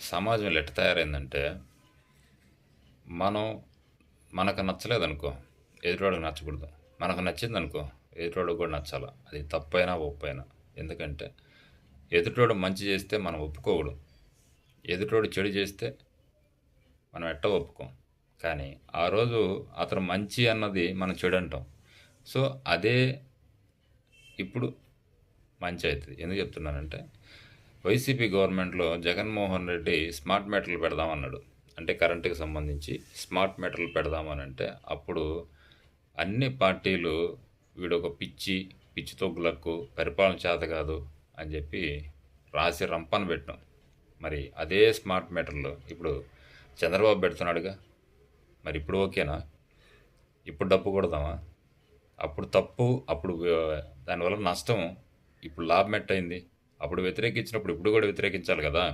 సమాజంలో ఎట్ట తయారైందంటే మనం మనకు నచ్చలేదనుకో ఎదుటివాడికి నచ్చకూడదు. మనకు నచ్చింది అనుకో ఎదుటివాడికి కూడా నచ్చాలి. అది తప్పైనా ఒప్పైనా. ఎందుకంటే ఎదుటివాడు మంచి చేస్తే మనం ఒప్పుకోకూడదు. ఎదుటివాడు చెడు చేస్తే మనం ఎట్ట ఒప్పుకోం? కానీ ఆ రోజు అతను మంచి అన్నది మనం చెడు అంటాం. సో అదే ఇప్పుడు మంచి అవుతుంది. ఎందుకు చెప్తున్నానంటే వైసీపీ గవర్నమెంట్లో జగన్మోహన్ రెడ్డి స్మార్ట్ మీటర్లు పెడదామన్నాడు. అంటే కరెంటుకి సంబంధించి స్మార్ట్ మీటర్లు పెడదామని అంటే అప్పుడు అన్ని పార్టీలు వీడొక పిచ్చి పిచ్చి తొగ్గులకు పరిపాలన చేత కాదు అని చెప్పి రాసి రంపన పెట్టినాం. మరి అదే స్మార్ట్ మీటర్లు ఇప్పుడు చంద్రబాబు పెడుతున్నాడుగా. మరి ఇప్పుడు ఓకేనా? ఇప్పుడు డబ్బు కొడదామా? అప్పుడు తప్పు అప్పుడు దానివల్ల నష్టం ఇప్పుడు లాభం ఎట్టయింది? అప్పుడు వ్యతిరేకించినప్పుడు ఇప్పుడు కూడా వ్యతిరేకించాలి కదా?